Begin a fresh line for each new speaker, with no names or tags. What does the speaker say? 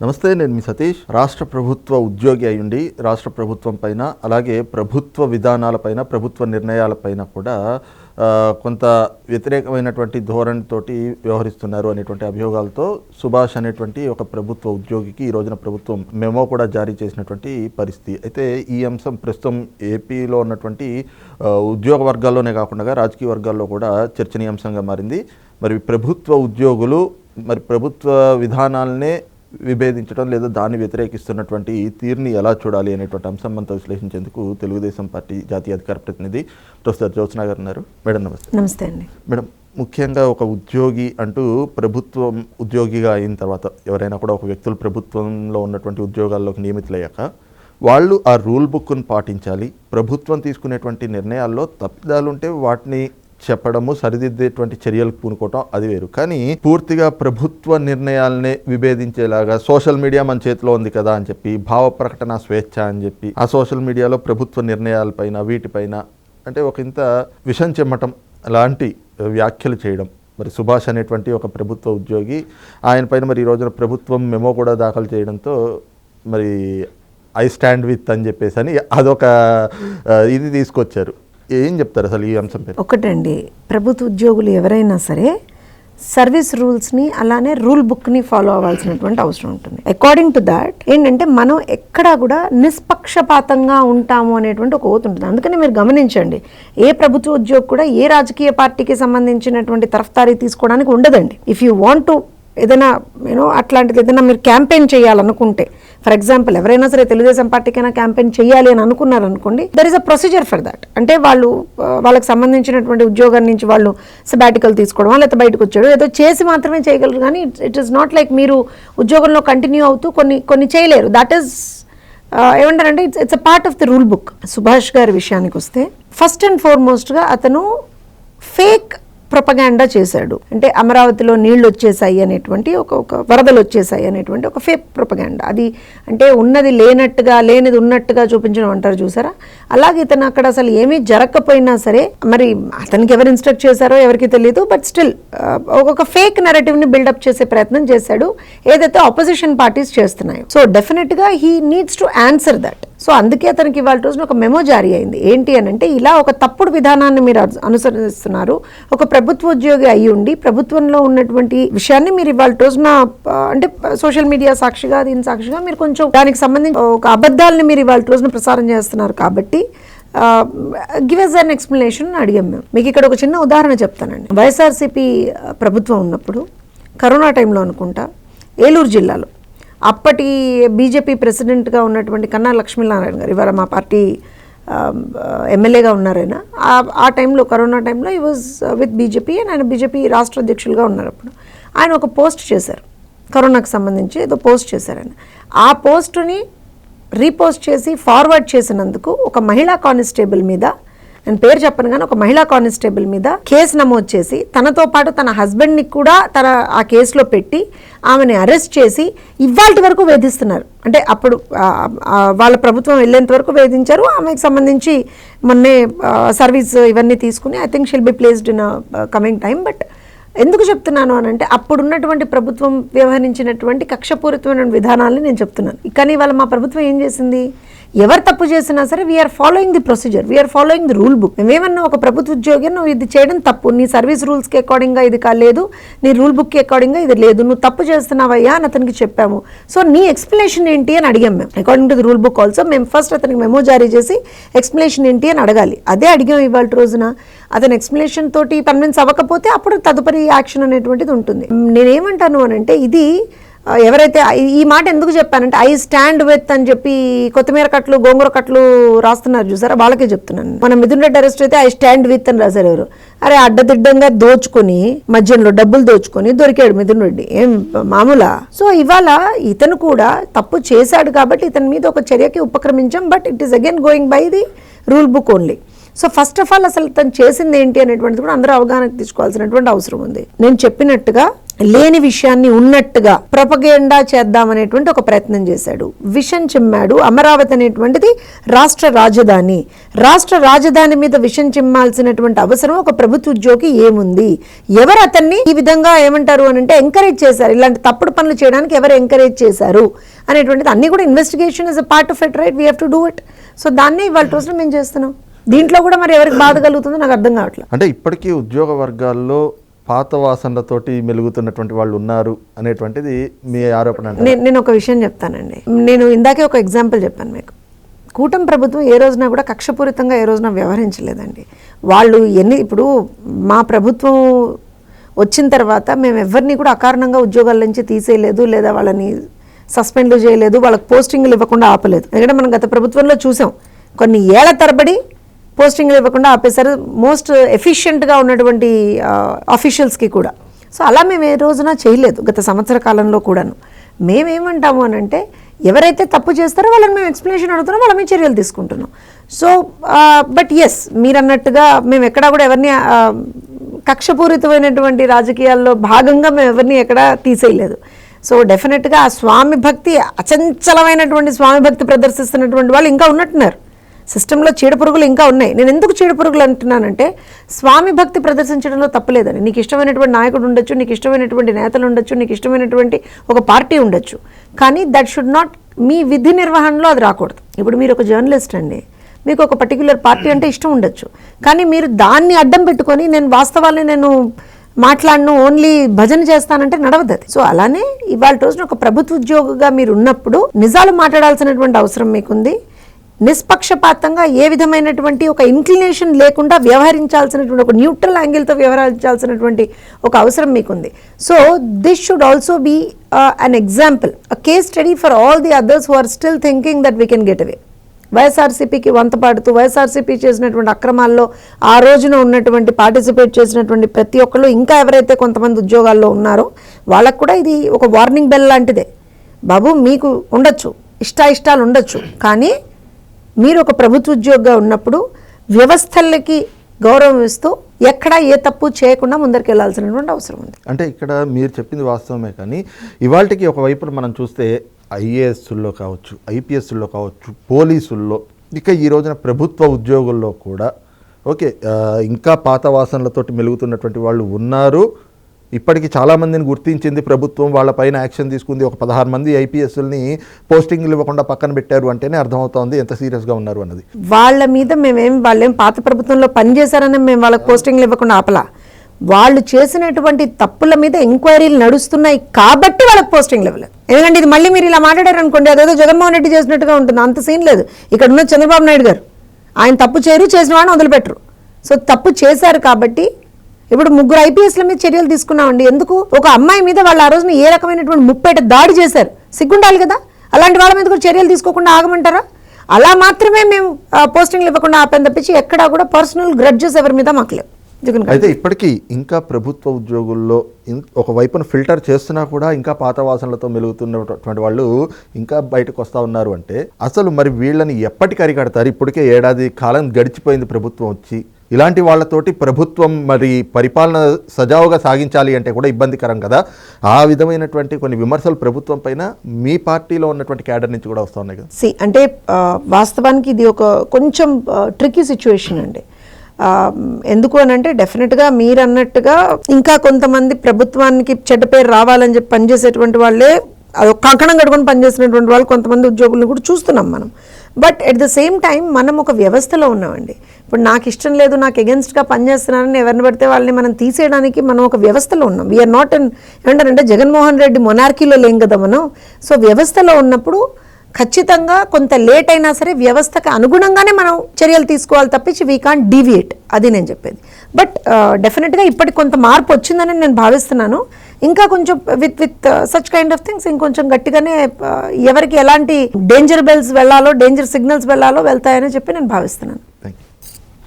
నమస్తే నేను మీ సతీష్. రాష్ట్ర ప్రభుత్వ ఉద్యోగి అయ్యుండి రాష్ట్ర ప్రభుత్వం పైన అలాగే ప్రభుత్వ విధానాలపైన ప్రభుత్వ నిర్ణయాలపైన కూడా కొంత వ్యతిరేకమైనటువంటి ధోరణితోటి వ్యవహరిస్తున్నారు అనేటువంటి అభియోగాలతో సుభాష్ అనేటువంటి ఒక ప్రభుత్వ ఉద్యోగికి ఈ రోజున ప్రభుత్వం మెమో కూడా జారీ చేసినటువంటి పరిస్థితి. అయితే ఈ అంశం ప్రస్తుతం ఏపీలో ఉన్నటువంటి ఉద్యోగ వర్గాల్లోనే కాకుండా రాజకీయ వర్గాల్లో కూడా చర్చనీయాంశంగా మారింది. మరి ప్రభుత్వ ఉద్యోగులు మరి ప్రభుత్వ విధానాలనే విభేదించడం లేదా దాన్ని వ్యతిరేకిస్తున్నటువంటి ఈ తీరుని ఎలా చూడాలి అనేటువంటి అంశం మనతో విశ్లేషించేందుకు తెలుగుదేశం పార్టీ జాతీయ అధికార ప్రతినిధి ప్రొఫెసర్ జ్యోత్స్నా గారు ఉన్నారు. మేడం నమస్తే.
నమస్తే అండి.
మేడం ముఖ్యంగా ఒక ఉద్యోగి అంటూ ప్రభుత్వం ఉద్యోగిగా అయిన తర్వాత ఎవరైనా కూడా ఒక వ్యక్తులు ప్రభుత్వంలో ఉన్నటువంటి ఉద్యోగాల్లోకి నియమితులయ్యాక వాళ్ళు ఆ రూల్ బుక్ను పాటించాలి. ప్రభుత్వం తీసుకునేటువంటి నిర్ణయాల్లో తప్పిదాలు ఉంటే వాటిని చెప్పడము సరిదిద్దేటువంటి చర్యలకు పూనుకోవటం అది వేరు. కానీ పూర్తిగా ప్రభుత్వ నిర్ణయాలనే విభేదించేలాగా సోషల్ మీడియా మన చేతిలో ఉంది కదా అని చెప్పి భావ ప్రకటన స్వేచ్ఛ అని చెప్పి ఆ సోషల్ మీడియాలో ప్రభుత్వ నిర్ణయాలపైన వీటిపైన అంటే ఒక ఇంత విషం చెమ్మటం లాంటి వ్యాఖ్యలు చేయడం. మరి సుభాష్ అనేటువంటి ఒక ప్రభుత్వ ఉద్యోగి ఆయన పైన మరి ఈ రోజున ప్రభుత్వం మెమో కూడా దాఖలు చేయడంతో మరి ఐ స్టాండ్ విత్ అని చెప్పేసి అని అదొక ఇది తీసుకొచ్చారు. ఏం చెప్తారు అసలు ఈ అంశం
ఒకటండి ప్రభుత్వ ఉద్యోగులు ఎవరైనా సరే సర్వీస్ రూల్స్ని అలానే రూల్ బుక్ని ఫాలో అవ్వాల్సినటువంటి అవసరం ఉంటుంది. అకార్డింగ్ టు దాట్ ఏంటంటే మనం ఎక్కడా కూడా నిష్పక్షపాతంగా ఉంటాము అనేటువంటి ఒక ఓత్ ఉంటుంది. అందుకని మీరు గమనించండి ఏ ప్రభుత్వ ఉద్యోగి కూడా ఏ రాజకీయ పార్టీకి సంబంధించినటువంటి తరఫ్తారీ తీసుకోవడానికి ఉండదండి. ఇఫ్ యూ వాంట్ టు ఏదైనా యూనో అట్లాంటిది ఏదైనా మీరు క్యాంపెయిన్ చేయాలనుకుంటే ఫర్ ఎగ్జాంపుల్ ఎవరైనా సరే తెలుగుదేశం పార్టీకైనా క్యాంపెయిన్ చేయాలి అని అనుకున్నారనుకోండి there is a procedure for that అంటే వాళ్ళు వాళ్ళకి సంబంధించినటువంటి ఉద్యోగం నుంచి వాళ్ళు సబాటికల్ తీసుకోవడం లేకపోతే బయటకు వచ్చాడు ఏదో చేసి మాత్రమే చేయగలరు. కానీ ఇట్ ఈస్ నాట్ లైక్ మీరు ఉద్యోగంలో కంటిన్యూ అవుతూ కొన్ని కొన్ని చేయలేరు. దట్ ఈస్ ఏమంటారంటే it's it's a part of the rule book Subhash గారి విషయానికి వస్తే ఫస్ట్ అండ్ ఫార్మోస్ట్గా అతను ఫేక్ ప్రొపగాండా చేశాడు. అంటే అమరావతిలో నీళ్ళు వచ్చేసాయి అనేటువంటి ఒక ఒక వరదలు వచ్చేసాయి అనేటువంటి ఒక ఫేక్ ప్రొపగాండా అది అంటే ఉన్నది లేనట్టుగా లేనిది ఉన్నట్టుగా చూపించడం అంటారు చూసారా? అలాగే ఇతను అక్కడ అసలు ఏమీ జరగకపోయినా సరే మరి అతనికి ఎవరు ఇన్స్ట్రక్ట్ చేశారో ఎవరికి తెలియదు బట్ స్టిల్ ఒక ఫేక్ నెరేటివ్ని బిల్డప్ చేసే ప్రయత్నం చేశాడు. ఏదైతే ఆపోజిషన్ పార్టీస్ చేస్తున్నాయో. సో డెఫినెట్గా he needs to answer that so అందుకే అతనికి ఇవాళ రోజున ఒక మెమో జారీ అయింది. ఏంటి అని అంటే ఇలా ఒక తప్పుడు విధానాన్ని మీరు అనుసరిస్తున్నారు. ఒక ప్రభుత్వ ఉద్యోగి అయి ఉండి ప్రభుత్వంలో ఉన్నటువంటి విషయాన్ని మీరు ఇవాళ రోజున అంటే సోషల్ మీడియా సాక్షిగా దీని సాక్షిగా మీరు కొంచెం దానికి సంబంధించి ఒక అబద్ధాలని మీరు ఇవాళ రోజున ప్రసారం చేస్తున్నారు కాబట్టి గివ్ ఎస్ అన్ ఎక్స్ప్లెనేషన్ అడిగాం మేము. మీకు ఇక్కడ ఒక చిన్న ఉదాహరణ చెప్తానండి. వైఎస్ఆర్సీపీ ప్రభుత్వం ఉన్నప్పుడు కరోనా టైంలో అనుకుంటా ఏలూరు జిల్లాలో అప్పటి బీజేపీ ప్రెసిడెంట్గా ఉన్నటువంటి కన్నా లక్ష్మీనారాయణ గారు ఇవాళ మా పార్టీ ఎమ్మెల్యేగా ఉన్నారు ఆయన. ఆ- టైంలో కరోనా టైంలో he was with BJP and ఆయన బీజేపీ రాష్ట్ర అధ్యక్షులుగా ఉన్నారు అప్పుడు. ఆయన ఒక పోస్ట్ చేశారు. కరోనాకు సంబంధించి ఏదో పోస్ట్ చేశారు ఆయన. ఆ పోస్టుని రీపోస్ట్ చేసి ఫార్వర్డ్ చేసినందుకు ఒక మహిళా కానిస్టేబుల్ మీద నేను పేరు చెప్పను కానీ ఒక మహిళా కానిస్టేబుల్ మీద కేసు నమోదు చేసి తనతో పాటు తన హస్బెండ్ని కూడా తన ఆ కేసులో పెట్టి ఆమెని అరెస్ట్ చేసి ఇవాళ వరకు వేధిస్తున్నారు. అంటే అప్పుడు వాళ్ళ ప్రభుత్వం వెళ్ళేంత వరకు వేధించారు. ఆమెకు సంబంధించి మొన్నే సర్వీస్ ఇవన్నీ తీసుకుని I think she'll be placed in coming time but ఎందుకు చెప్తున్నాను అని అంటే అప్పుడున్నటువంటి ప్రభుత్వం వ్యవహరించినటువంటి కక్షపూరితమైన విధానాలని నేను చెప్తున్నాను. కానీ వాళ్ళ మా ప్రభుత్వం ఏం చేసింది? ఎవరు తప్పు చేసినా సరే we're following the procedure we're following the rule book మేమేమన్నా ఒక ప్రభుత్వ ఉద్యోగి నువ్వు ఇది చేయడం తప్పు. నీ సర్వీస్ రూల్స్కి అకార్డింగ్గా ఇది కాలేదు. నీ రూల్ బుక్కి అకార్డింగ్గా ఇది లేదు. నువ్వు తప్పు చేస్తున్నావయ్యా అని అతనికి చెప్పాము. సో నీ ఎక్స్ప్లెనేషన్ ఏంటి? అని అడిగాం మేము. According to the rule book also మేము ఫస్ట్ అతనికి మెమో జారీ చేసి ఎక్స్ప్లెనేషన్ ఏంటి? అని అడగాలి. అదే అడిగాం ఇవాళ రోజున. అతని ఎక్స్ప్లెనేషన్ తోటి కన్విన్స్ అవ్వకపోతే అప్పుడు తదుపరి యాక్షన్ అనేటువంటిది ఉంటుంది. నేనేమంటాను అని అంటే ఇది ఎవరైతే ఈ- మాట ఎందుకు చెప్పానంటే ఐ స్టాండ్ విత్ అని చెప్పి కొత్తిమీర కట్లు గోంగూర కట్లు రాస్తున్నారు చూసారా? వాళ్ళకే చెప్తున్నాను మన మిథున్ రెడ్డి అరెస్ట్ అయితే ఐ స్టాండ్ విత్ అని రాశారు ఎవరు? అరే అడ్డదిడ్డంగా దోచుకొని మధ్యలో డబ్బులు దోచుకొని దొరికాడు మిథున్ రెడ్డి. ఏం మామూలా? సో ఇవాళ ఇతను కూడా తప్పు చేశాడు కాబట్టి ఇతని మీద ఒక చర్యకి ఉపక్రమించాం but it is again going by the rule book only so first of all అసలు తను చేసింది ఏంటి అనేటువంటిది కూడా అందరూ అవగాహనకు తీసుకోవాల్సినటువంటి అవసరం ఉంది. నేను చెప్పినట్టుగా లేని విషయాన్ని ఉన్నట్టుగా ప్రొపగేండా చేద్దామనేటువంటి ఒక ప్రయత్నం చేశాడు. విషం చిమ్మాడు అమరావతి అనేటువంటిది రాష్ట్ర రాజధాని. రాష్ట్ర రాజధాని మీద విషం చిమ్మాల్సినటువంటి అవసరం ఒక ప్రభుత్వ ఉద్యోగి ఏముంది? ఎవరు అతన్ని ఈ విధంగా ఏమంటారు అని అంటే ఎంకరేజ్ చేశారు. ఇలాంటి తప్పుడు పనులు చేయడానికి ఎవరు ఎంకరేజ్ చేశారు అనేటువంటిది అన్ని కూడా investigation is a part of it right we have to do it so దాన్ని ఇవాళ రోజున మేము చేస్తున్నాం. దీంట్లో కూడా మరి ఎవరికి బాధ కలుగుతుందో నాకు అర్థం కావట్లేదు
అంటే ఇప్పటికీ ఉద్యోగ వర్గాల్లో పాత వాసనలతోటి మెలుగుతున్నటువంటి వాళ్ళు ఉన్నారు అనేటువంటిది మీ ఆరోపణ
నేను నేను ఒక విషయం చెప్తానండి. నేను ఇందాకే ఒక ఎగ్జాంపుల్ చెప్పాను మీకు. కూటమి ప్రభుత్వం ఏ రోజున కూడా కక్షపూరితంగా ఏ రోజున వ్యవహరించలేదండి. వాళ్ళు ఎన్ని ఇప్పుడు మా ప్రభుత్వం వచ్చిన తర్వాత మేము ఎవరిని కూడా అకారణంగా ఉద్యోగాల నుంచి తీసేయలేదు లేదా వాళ్ళని సస్పెండ్లు చేయలేదు వాళ్ళకి పోస్టింగ్లు ఇవ్వకుండా ఆపలేదు. ఎందుకంటే మనం గత ప్రభుత్వంలో చూసాం. కొన్ని ఏళ్ళ తరబడి పోస్టింగ్లు ఇవ్వకుండా ఆపేశారు. మోస్ట్ ఎఫిషియెంట్గా ఉన్నటువంటి ఆఫీషియల్స్కి కూడా. సో అలా మేము ఏ రోజున చేయలేదు. గత సంవత్సర కాలంలో కూడాను. మేమేమంటాము అని అంటే ఎవరైతే తప్పు చేస్తారో వాళ్ళని మేము ఎక్స్ప్లెనేషన్ అడుగుతున్నాం వాళ్ళ చర్యలు తీసుకుంటున్నాం. సో బట్ ఎస్ మీరు అన్నట్టుగా మేము ఎక్కడా కూడా ఎవరిని కక్షపూరితమైనటువంటి రాజకీయాల్లో భాగంగా మేము ఎవరిని ఎక్కడా తీసేయలేదు. సో డెఫినెట్గా ఆ స్వామి భక్తి అచంచలమైనటువంటి స్వామి భక్తి ప్రదర్శిస్తున్నటువంటి వాళ్ళు ఇంకా ఉన్నట్టున్నారు. సిస్టంలో చీడపురుగులు ఇంకా ఉన్నాయి. నేను ఎందుకు చీడపురుగులు అంటున్నానంటే స్వామి భక్తి ప్రదర్శించడంలో తప్పలేదని. నీకు ఇష్టమైనటువంటి నాయకుడు ఉండొచ్చు నీకు ఇష్టమైనటువంటి నేతలు ఉండొచ్చు నీకు ఇష్టమైనటువంటి ఒక పార్టీ ఉండొచ్చు. కానీ దట్ షుడ్ నాట్ మీ విధి నిర్వహణలో అది రాకూడదు. ఇప్పుడు మీరు ఒక జర్నలిస్ట్ అండి. మీకు ఒక పర్టికులర్ పార్టీ అంటే ఇష్టం ఉండొచ్చు. కానీ మీరు దాన్ని అడ్డం పెట్టుకొని నేను వాస్తవాన్ని నేను మాట్లాడను ఓన్లీ భజన చేస్తానంటే నడవదు అది. సో అలానే ఇవాళ రోజున ఒక ప్రభుత్వ ఉద్యోగిగా మీరు ఉన్నప్పుడు నిజాలు మాట్లాడాల్సినటువంటి అవసరం మీకుంది. నిష్పక్షపాతంగా ఏ విధమైనటువంటి ఒక ఇంక్లినేషన్ లేకుండా వ్యవహరించాల్సినటువంటి ఒక న్యూట్రల్ యాంగిల్తో వ్యవహరించాల్సినటువంటి ఒక అవసరం మీకుంది. So this should also be an example a case study for all the others who are still thinking that we can get away వైఎస్ఆర్సీపీకి వంత పాడుతూ వైఎస్ఆర్సీపీ చేసినటువంటి అక్రమాల్లో ఆ రోజున ఉన్నటువంటి పార్టిసిపేట్ చేసినటువంటి ప్రతి ఒక్కళ్ళు ఇంకా ఎవరైతే కొంతమంది ఉద్యోగాల్లో ఉన్నారో వాళ్ళకు కూడా ఇది ఒక వార్నింగ్ బెల్ లాంటిదే. బాబు మీకు ఉండొచ్చు ఇష్టాయిష్టాలు ఉండొచ్చు కానీ మీరు ఒక ప్రభుత్వ ఉద్యోగిగా ఉన్నప్పుడు వ్యవస్థలకి గౌరవం ఇస్తూ ఎక్కడ ఏ తప్పు చేయకుండా ముందరికి వెళ్ళాల్సినటువంటి అవసరం ఉంది.
అంటే ఇక్కడ మీరు చెప్పింది వాస్తవమే కానీ ఇవాళకి ఒకవైపు మనం చూస్తే ఐఏఎస్ల్లో కావచ్చు ఐపీఎస్ల్లో కావచ్చు పోలీసుల్లో ఇక ఈ రోజున ప్రభుత్వ ఉద్యోగుల్లో కూడా ఓకే ఇంకా పాత వాసనలతోటి మెలుగుతున్నటువంటి వాళ్ళు ఉన్నారు. ఇప్పటికి చాలామందిని గుర్తించింది ప్రభుత్వం వాళ్ళపైన యాక్షన్ తీసుకుంది ఒక పదహారు మంది ఐపీఎస్ని పోస్టింగ్లు ఇవ్వకుండా పక్కన పెట్టారు అంటేనే అర్థమవుతోంది ఎంత సీరియస్గా ఉన్నారు అన్నది.
వాళ్ళ మీద మేమేం వాళ్ళేం పాత ప్రభుత్వంలో పనిచేశారని మేము వాళ్ళకి పోస్టింగ్లు ఇవ్వకుండా ఆపలా. వాళ్ళు చేసినటువంటి తప్పుల మీద ఎంక్వైరీలు నడుస్తున్నాయి కాబట్టి వాళ్ళకి పోస్టింగ్లు ఇవ్వలేదు. ఎందుకంటే ఇది మళ్ళీ మీరు ఇలా మాట్లాడారు అనుకోండి అదేదో జగన్మోహన్ రెడ్డి చేసినట్టుగా ఉంటుంది. అంత సీన్ లేదు. ఇక్కడ ఉన్న చంద్రబాబు నాయుడు గారు ఆయన తప్పు చేయరు చేసిన వాడిని వదిలిపెట్టరు. సో తప్పు చేశారు కాబట్టి ఇప్పుడు ముగ్గురు ఐపీఎస్ల మీద చర్యలు తీసుకున్నామండి. ఎందుకు? ఒక అమ్మాయి మీద వాళ్ళు ఆ రోజున ఏ రకమైనటువంటి ముప్పేట దాడి చేశారు? సిగ్గుండాలి కదా? అలాంటి వాళ్ళ మీద కూడా చర్యలు తీసుకోకుండా ఆగమంటారా? అలా మాత్రమే మేము పోస్టింగ్లు ఇవ్వకుండా ఆపని తప్పించి ఎక్కడా కూడా పర్సనల్ గ్రడ్జెస్ ఎవరి మీద మాకు లేవు.
అయితే ఇప్పటికీ ఇంకా ప్రభుత్వ ఉద్యోగుల్లో ఒక వైపున ఫిల్టర్ చేస్తున్నా కూడా ఇంకా పాత వాసనలతో మెలుగుతున్నటువంటి వాళ్ళు ఇంకా బయటకు వస్తూ ఉన్నారు అంటే అసలు మరి వీళ్ళని ఎప్పటికి అరికడతారు? ఇప్పటికే ఏడాది కాలం గడిచిపోయింది ప్రభుత్వం వచ్చి. ఇలాంటి వాళ్ళతోటి ప్రభుత్వం మరి పరిపాలన సజావుగా సాగించాలి అంటే కూడా ఇబ్బందికరం కదా. ఆ విధమైనటువంటి కొన్ని విమర్శలు ప్రభుత్వం పైన మీ పార్టీలో ఉన్నటువంటి క్యాడర్ నుంచి కూడా వస్తున్నాయి కదా.
సి అంటే వాస్తవానికి ఇది ఒక కొంచెం ట్రిక్కీ సిచ్యువేషన్ అండి. ఎందుకు అని అంటే డెఫినెట్గా మీరు అన్నట్టుగా ఇంకా కొంతమంది ప్రభుత్వానికి చెడ్డ పేరు రావాలని చెప్పి పనిచేసేటువంటి వాళ్ళే అది ఒక కంకణం కట్టుకొని పనిచేసినటువంటి వాళ్ళు కొంతమంది ఉద్యోగులను కూడా చూస్తున్నాం మనం. But at the same time మనం ఒక వ్యవస్థలో ఉన్నామండి. ఇప్పుడు నాకు ఇష్టం లేదు నాకు ఎగెన్స్ట్గా పనిచేస్తున్నారని ఎవరిని పడితే వాళ్ళని మనం తీసేయడానికి మనం ఒక వ్యవస్థలో ఉన్నాం. వీఆర్ నాట్ అన్ ఏమంటారంటే జగన్మోహన్ రెడ్డి మొనార్కీలో లేం కదా మనం. సో వ్యవస్థలో ఉన్నప్పుడు ఖచ్చితంగా కొంత లేట్ అయినా సరే వ్యవస్థకు అనుగుణంగానే మనం చర్యలు తీసుకోవాలి తప్పించి వీ కాన్ డీవియేట్ అది నేను చెప్పేది. బట్ డెఫినెట్గా uh, ఇప్పటికి కొంత మార్పు వచ్చిందని నేను భావిస్తున్నాను. ఇంకా కొంచెం with with such kind of things ఇంకొంచెం గట్టిగానే uh, ఎవరికి ఎలాంటి డేంజర్ బెల్స్ వెళ్ళాలో డేంజర్ సిగ్నల్స్ వెళ్ళాలో వెళ్తాయని చెప్పి నేను భావిస్తున్నాను.
Thank you